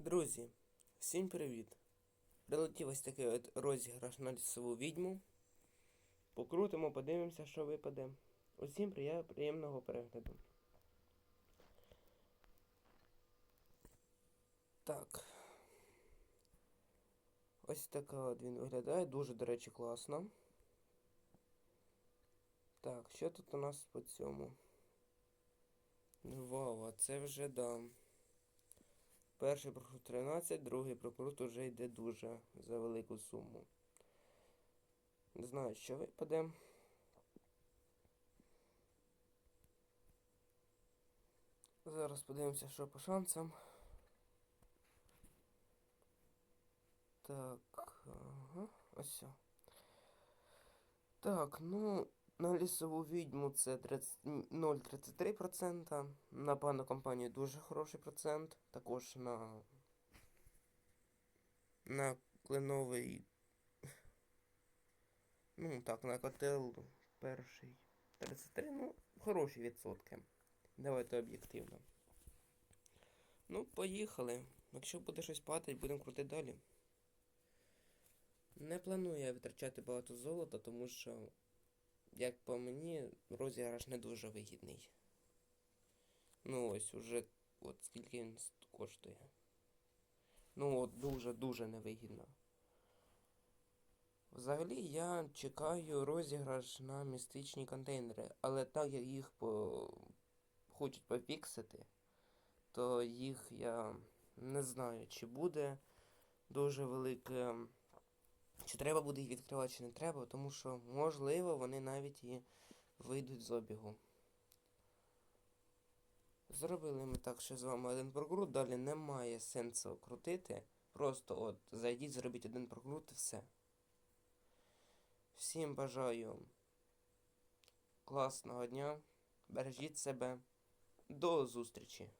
Друзі, всім привіт! Прилетів ось такий от розіграш на лісову відьму. Покрутимо, подивимося, що випаде. Усім приємного перегляду. Так. Ось така от він виглядає, дуже, до речі, класно. Так, що тут у нас по цьому? Вау, а це вже да. Перший прокрут 13, другий прокрут уже йде дуже за велику суму. Не знаю, що випаде. Зараз подивимося, що по шансам. Так, ага, ось. Так, ну, на лісову відьму це 0,33%. На пану компанію дуже хороший процент. Також на. На кленовий. Ну, так, на котел перший. 33, ну, хороші відсотки. Давайте об'єктивно. Ну, поїхали. Якщо буде щось падати, будемо крутити далі. Не планую я витрачати багато золота, тому що, як по мені, розіграш не дуже вигідний. Ну ось уже от скільки він коштує. Ну от дуже-дуже невигідно. Взагалі я чекаю розіграш на містичні контейнери, але так як їх по... хочуть пофіксити, то їх я не знаю, чи буде дуже велике. Чи треба буде їх відкривати, чи не треба, тому що, можливо, вони навіть і вийдуть з обігу. Зробили ми так, що з вами один прокрут, далі немає сенсу крутити. Просто от зайдіть, зробіть один прокрут і все. Всім бажаю класного дня. Бережіть себе. До зустрічі!